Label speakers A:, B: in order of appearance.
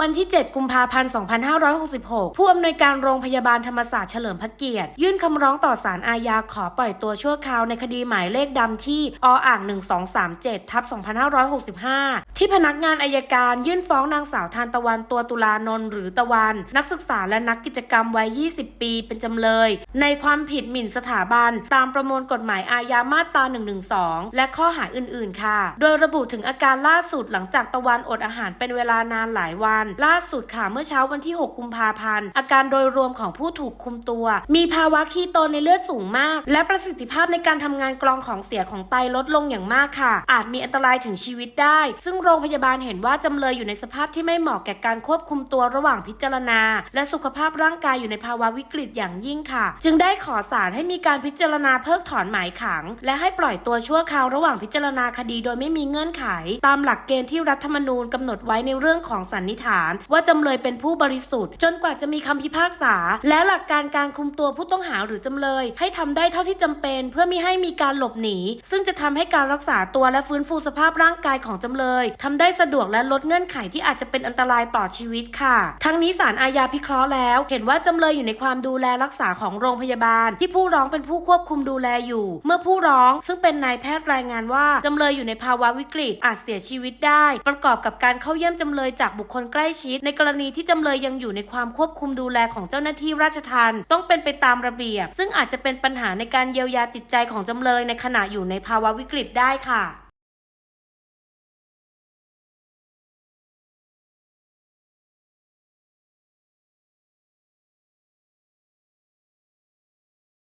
A: วันที่ 7 กุมภาพันธ์ 2566 ผู้อำนวยการโรงพยาบาลธรรมศาสตร์เฉลิมพระเกียรติ ยื่นคำร้องต่อศาลอาญาขอปล่อยตัวชั่วคราวในคดีหมายเลขดำที่ออ่าง 1237 ทับ 2565 ที่พนักงานอายการยื่นฟ้องนางสาวทานตะวันตัวตุลานนท์หรือตะวัน นักศึกษาและนักกิจกรรมวัย 20 ปี เป็นจำเลย ในความผิดหมิ่นสถาบัน ตามประมวลกฎหมายอาญามาตรา 112 และข้อหาอื่น ๆ ค่ะ โดยระบุถึงอาการล่าสุดหลังจากตะวันอดอาหารเป็นเวลานานหลายวัน ล่าสุดค่ะเมื่อเช้าวันที่ 6 กุมภาพันธ์ อาการโดยรวมของผู้ถูกคุมตัว มีภาวะคีโตนในเลือดสูงมาก และประสิทธิภาพในการทำงานกรองของเสียของไตลดลงอย่างมากค่ะ อาจมีอันตรายถึงชีวิตได้ ซึ่งโรงพยาบาลเห็นว่าจำเลยอยู่ในสภาพที่ไม่เหมาะแก่การควบคุมตัวระหว่างพิจารณา และสุขภาพร่างกายอยู่ในภาวะวิกฤตอย่างยิ่งค่ะ จึงได้ขอศาลให้มีการพิจารณาเพิกถอนหมายขัง และให้ปล่อยตัวชั่วคราวระหว่างพิจารณาคดีโดยไม่มีเงื่อนไข ตามหลักเกณฑ์ที่รัฐธรรมนูญกำหนดไว้ในเรื่องของสันนิษฐาน ว่าจำเลยเป็นผู้บริสุทธิ์ จนกว่าจะมีคำพิพากษา และหลักการการคุมตัวผู้ต้องหาหรือจำเลย ให้ทำได้เท่าที่จำเป็น เพื่อมิให้มีการหลบหนี ซึ่งจะทำให้การรักษาตัวและฟื้นฟูสภาพร่างกายของจำเลยทำได้สะดวกและลดเงื่อนไขที่อาจจะเป็นอันตรายต่อชีวิตค่ะ ทั้งนี้ศาลอาญาพิเคราะห์แล้ว เห็นว่าจำเลยอยู่ในความดูแลรักษาของโรงพยาบาล ที่ผู้ร้องเป็นผู้ควบคุมดูแลอยู่ เมื่อผู้ร้องซึ่งเป็นนายแพทย์รายงานว่า จำเลยอยู่ในภาวะวิกฤตอาจเสียชีวิตได้ ประกอบกับการเข้าเยี่ยมจำเลยจากบุคคลใกล้ชิด ในกรณีที่จำเลยยังอยู่ในความควบคุมดูแลของเจ้าหน้าที่ราชทัณฑ์ต้องเป็นไปตามระเบียบ ซึ่งอาจจะเป็นปัญหาในการเยียวยาจิตใจของจำเลยในขณะอยู่ในภาวะวิกฤตได้ค่ะ